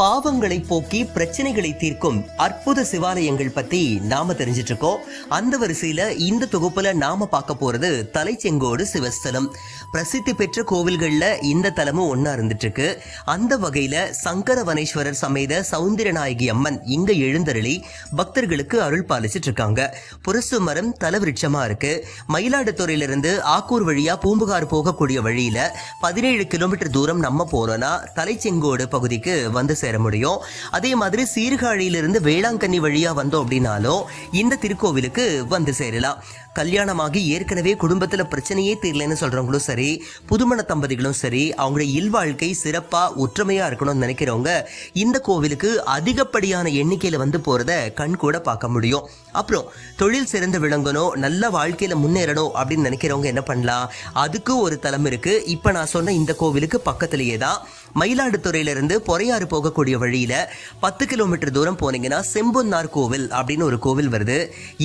பாவங்களை போக்கி பிரச்சனைகளை தீர்க்கும் அற்புத சிவாலயங்கள் பத்தி நாம தெரிஞ்சிட்டு இருக்கோம் அந்த வரிசையில இந்த தொகுப்புல நாம பார்க்க போறது தலைச்செங்கோடு சிவஸ்தலம். பிரசித்தி பெற்ற கோவில்கள்ல இந்த தலமும் ஒன்னா இருந்துட்டு இருக்கு அந்த வகையில சங்கரவனேஸ்வரர் சமேத சௌந்தரநாயகி அம்மன் இங்க எழுந்தருளி பக்தர்களுக்கு அருள் பாலிச்சிட்டு இருக்காங்க புரசு மரம் தலவிருட்சமா இருக்கு. மயிலாடுதுறையிலிருந்து ஆக்கூர் வழியா பூம்புகார் போகக்கூடிய வழியில பதினேழு கிலோமீட்டர் தூரம் நம்ம போனோம்னா தலைச்செங்கோடு பகுதிக்கு வந்து சேர முடியும். அதே மாதிரி சீர்காழியிலிருந்து வேளாங்கண்ணி வழியா வந்தோம் அப்படின்னாலும் இந்த திருக்கோவிலுக்கு வந்து சேரலாம். கல்யாணமாகி ஏற்கனவே குடும்பத்துல பிரச்சனையே தெரியலன்னு சொல்றவங்களும் சரி புதுமண தம்பதிகளும் சரி அவங்களுடைய இல்வாழ்க்கை சிறப்பா ஒற்றுமையா இருக்கணும்னு நினைக்கிறவங்க இந்த கோவிலுக்கு அதிகப்படியான எண்ணிக்கையில வந்து போறத கண் கூட பார்க்க முடியும். அப்புறம் தொழில் சிறந்து விளங்கணும் நல்ல வாழ்க்கையில் முன்னேறணும் அப்படின்னு நினைக்கிறவங்க என்ன பண்ணலாம்? அதுக்கு ஒரு தலம் இருக்கு. இப்போ நான் சொன்ன இந்த கோவிலுக்கு பக்கத்திலேயே தான் மயிலாடுதுறையிலிருந்து பொறையாறு போகக்கூடிய வழியில் பத்து கிலோமீட்டர் தூரம் போனீங்கன்னா செம்பொன்னார் கோவில் அப்படின்னு ஒரு கோவில் வருது.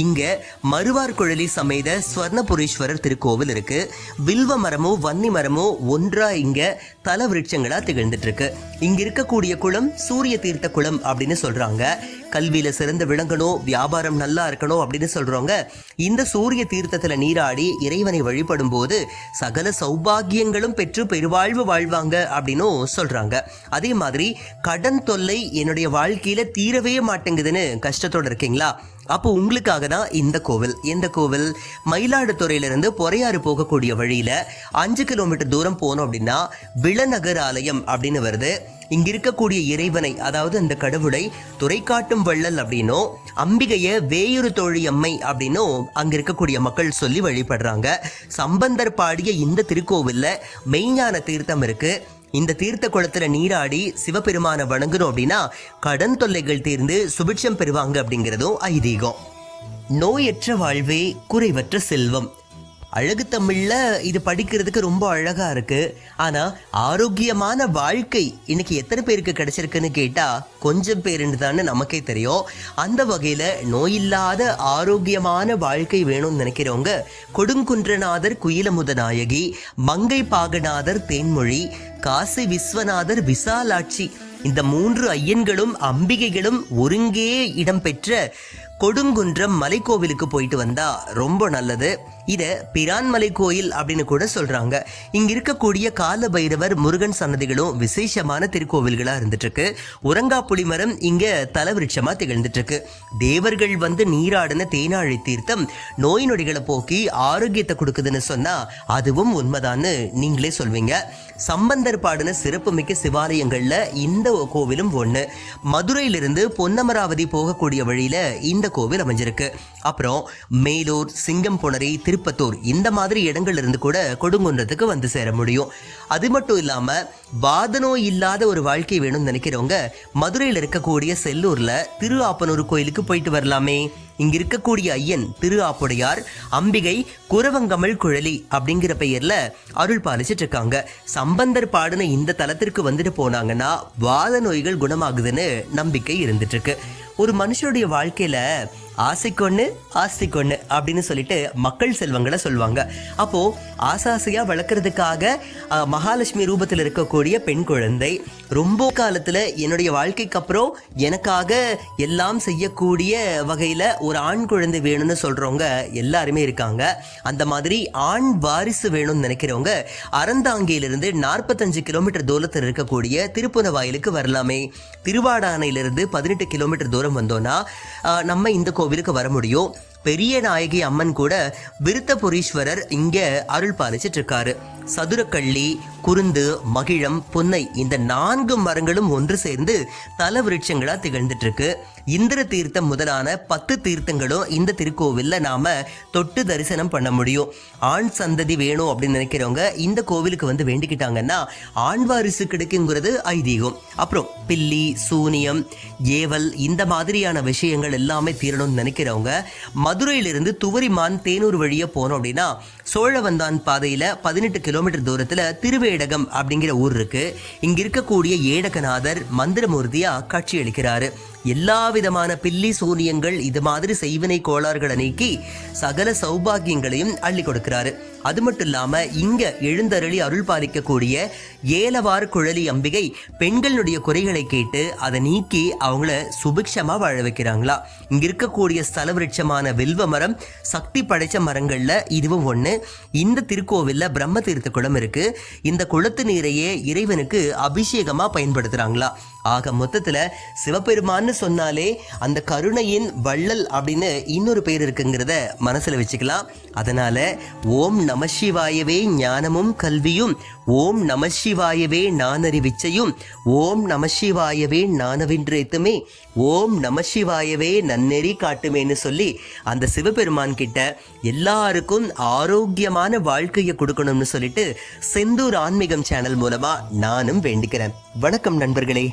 இங்கே மறுவார் குழலி சமேத ஸ்வர்ணபுரீஸ்வரர் திருக்கோவில் இருக்கு. வில்வ மரமும் வன்னி மரமும் ஒன்றா இங்கே தல விருட்சங்களா திகழ்ந்துட்டு இருக்கு இங்க இருக்கக்கூடிய குளம் சூரிய தீர்த்த குளம் அப்படின்னு சொல்றாங்க. கல்வியில சிறந்து விளங்கணும் வியாபாரம் நல்லா இருக்கணும் அப்படின்னு சொல்றவங்க இந்த சூரிய தீர்த்தத்துல நீராடி இறைவனை வழிபடும் போது சகல சௌபாகியங்களும் பெற்று பெருவாழ்வு வாழ்வாங்க அப்படின்னும் சொல்றாங்க. அதே மாதிரி கடன் தொல்லை என்னுடைய வாழ்க்கையில தீரவே மாட்டேங்குதுன்னு கஷ்டத்தோட இருக்கீங்களா? அப்போ உங்களுக்காக தான் இந்த கோவில். இந்த கோவில் மயிலாடுதுறையிலிருந்து பொறையாறு போகக்கூடிய வழியில் அஞ்சு கிலோமீட்டர் தூரம் போனோம் அப்படின்னா விளநகர் ஆலயம் அப்படின்னு வருது. இங்க இருக்கக்கூடிய இறைவனை அதாவது அந்த கடவுளை துறை காட்டும் வள்ளல் அப்படின்னும் அம்பிகைய வேயுறு தோழி அம்மை அப்படின்னும் அங்க இருக்கக்கூடிய மக்கள் சொல்லி வழிபடுறாங்க. சம்பந்தர் பாடிய இந்த திருக்கோவில்ல மெய்ஞான தீர்த்தம் இருக்கு. இந்த தீர்த்த குளத்துல நீராடி சிவபெருமானை வணங்கணும் அப்படின்னா கடன் தொல்லைகள் தீர்ந்து சுபிட்சம் பெறுவாங்க அப்படிங்கிறதும் ஐதீகம். நோயற்ற வாழ்வே குறைவற்ற செல்வம். அழகு தமிழில் இது படிக்கிறதுக்கு ரொம்ப அழகாக இருக்குது ஆனால் ஆரோக்கியமான வாழ்க்கை இன்னைக்கு எத்தனை பேருக்கு கிடச்சிருக்குன்னு கேட்டால் கொஞ்சம் பேருன்னு தானே நமக்கே தெரியும். அந்த வகையில் நோயில்லாத ஆரோக்கியமான வாழ்க்கை வேணும்னு நினைக்கிறவங்க கொடுங்குன்றநாதர் குயிலமுத நாயகி மங்கை பாகநாதர் தேன்மொழி காசி விஸ்வநாதர் விசாலாட்சி இந்த மூன்று ஐயன்களும் அம்பிகைகளும் ஒருங்கே இடம்பெற்ற கொடுங்குன்றம் மலைக்கோவிலுக்கு போயிட்டு வந்தா ரொம்ப நல்லது. இதை பிரான்மலை கோயில் அப்படின்னு கூட சொல்றாங்க. இங்க இருக்கக்கூடிய கால பைரவர் முருகன் சன்னதிகளும் விசேஷமான திருக்கோவில்களா இருந்துட்டு இருக்கு உரங்கா புலிமரம் இங்க தலவிருட்சமா திகழ்ந்துட்டு இருக்கு தேவர்கள் வந்து நீராடின தேனாழி தீர்த்தம் நோய் நொடிகளை போக்கி ஆரோக்கியத்தை கொடுக்குதுன்னு சொன்னா அதுவும் உண்மைதான்னு நீங்களே சொல்வீங்க. சம்பந்தர் பாடின சிறப்புமிக்க சிவாலயங்கள்ல இந்த கோவிலும் ஒண்ணு. மதுரையிலிருந்து பொன்னமராவதி போகக்கூடிய வழியில இந்த கோவில் அமைஞ்சிருக்கு. அப்புறம் மேலூர் சிங்கம்புணரி திருப்பத்தூர் இந்த மாதிரி இடங்கள்ல இருந்து கூட கொடுங்குன்றத்துக்கு வந்து சேர முடியும். அது மட்டும் இல்லாம வாத நோய் இல்லாத ஒரு வாழ்க்கை வேணும்னு நினைக்கிறவங்க மதுரையில் இருக்கக்கூடிய செல்லூர்ல திரு ஆப்பனூர் கோயிலுக்கு போயிட்டு வரலாமே. இங்க இருக்கக்கூடிய ஐயன் திரு ஆப்புடையார் அம்பிகை குரவங்கமல் குழலி அப்படிங்கிற பெயர்ல அருள் பாலிச்சிட்டு இருக்காங்க சம்பந்தர் பாடின இந்த தலத்திற்கு வந்துட்டு போனாங்கன்னா வாத நோய்கள் குணமாகுதுன்னு நம்பிக்கை இருந்துட்டு இருக்கு ஒரு மனுஷனுடைய வாழ்க்கையில ஆசைக்கொன்னு ஆசைக்கொன்னு அப்படின்னு சொல்லிட்டு மக்கள் செல்வங்களை சொல்லுவாங்க. அப்போ ஆசாசையா வளர்க்கறதுக்காக மகாலட்சுமி ரூபத்தில் இருக்கக்கூடிய பெண் குழந்தை ரொம்ப காலத்துல என்னுடைய வாழ்க்கைக்கு அப்புறம் எனக்காக எல்லாம் செய்யக்கூடிய வகையில ஒரு ஆண் குழந்தை வேணும்னு சொல்றவங்க எல்லாருமே இருக்காங்க. அந்த மாதிரி ஆண் வாரிசு வேணும்னு நினைக்கிறவங்க அறந்தாங்கியிலிருந்து நாற்பத்தஞ்சு கிலோமீட்டர் தூரத்தில் இருக்கக்கூடிய திருப்புனவாயிலுக்கு வரலாமே. திருவாடானையிலிருந்து பதினெட்டு கிலோமீட்டர் தூரம் வந்தோம்னா நம்ம இந்த கோவிலுக்கு வர முடியும். பெரிய நாயகி அம்மன் கூட விருத்தபுரீஸ்வரர் இங்கே அருள் பாலிச்சிட்டு இருக்காரு சதுரக்கள்ளி குருந்து மகிழம் புன்னை இந்த நான்கு மரங்களும் ஒன்று சேர்ந்து தல விருட்சங்களாக திகழ்ந்துட்டு இருக்கு இந்திர தீர்த்தம் முதலான பத்து தீர்த்தங்களும் இந்த திருக்கோவிலில் நாம தொட்டு தரிசனம் பண்ண முடியும். ஆண் சந்ததி வேணும் அப்படின்னு நினைக்கிறவங்க இந்த கோவிலுக்கு வந்து வேண்டிக்கிட்டாங்கன்னா ஆண் வாரிசு கிடைக்குங்கிறது ஐதீகம். அப்புறம் பில்லி சூனியம் ஏவல் இந்த மாதிரியான விஷயங்கள் எல்லாமே தீரணும்னு நினைக்கிறவங்க மதுரையிலிருந்து துவரிமான் தேனூர் வழியே போனோம் அப்படின்னா சோழவந்தான் பாதையில பதினெட்டு கிலோமீட்டர் தூரத்துல திருவேடகம் அப்படிங்கிற ஊர் இருக்கு. இங்க இருக்கக்கூடிய ஏடகநாதர் மந்திரமூர்த்தியா காட்சியளிக்கிறாரு. எல்லா விதமான பில்லி சூனியங்கள் இது மாதிரி செய்வினை கோளாறுகளை நீக்கி சகல சௌபாகியங்களையும் அள்ளி கொடுக்கிறாரு. அது மட்டும் இல்லாம இங்க எழுந்தருளி அருள் பாலிக்கக்கூடிய ஏலவார் குழலி அம்பிகை பெண்களுடைய குறைகளை கேட்டு அதை நீக்கி அவங்கள சுபிக்ஷமா வாழ வைக்கிறாங்களா. இங்க இருக்கக்கூடிய ஸ்தல விருட்சமான வில்வ மரம் சக்தி படைச்ச மரங்கள்ல இதுவும் ஒண்ணு. இந்த திருக்கோவில்ல பிரம்ம தீர்த்த குளம் இருக்கு. இந்த குளத்து நீரையே இறைவனுக்கு அபிஷேகமா பயன்படுத்துறாங்களா. ஆக மொத்தத்துல சிவபெருமான்னு சொன்னாலே அந்த கருணையின் வள்ளல் அப்படின்னு இன்னொரு பேர் இருக்குங்கிறத மனசுல வச்சுக்கலாம். அதனால ஓம் நம சிவாயவே ஞானமும் கல்வியும் ஓம் நம சிவாயவே நானறிவிச்சையும் ஓம் நம சிவாயவே நானவின்றேத்துமே ஓம் நம சிவாயவே நன்னெறி காட்டுமேன்னு சொல்லி அந்த சிவபெருமான் கிட்ட எல்லாருக்கும் ஆரோக்கியமான வாழ்க்கையை கொடுக்கணும்னு சொல்லிட்டு செந்தூர் ஆன்மீகம் சேனல் மூலமா நானும் வேண்டிக்கிறேன். வணக்கம் நண்பர்களே.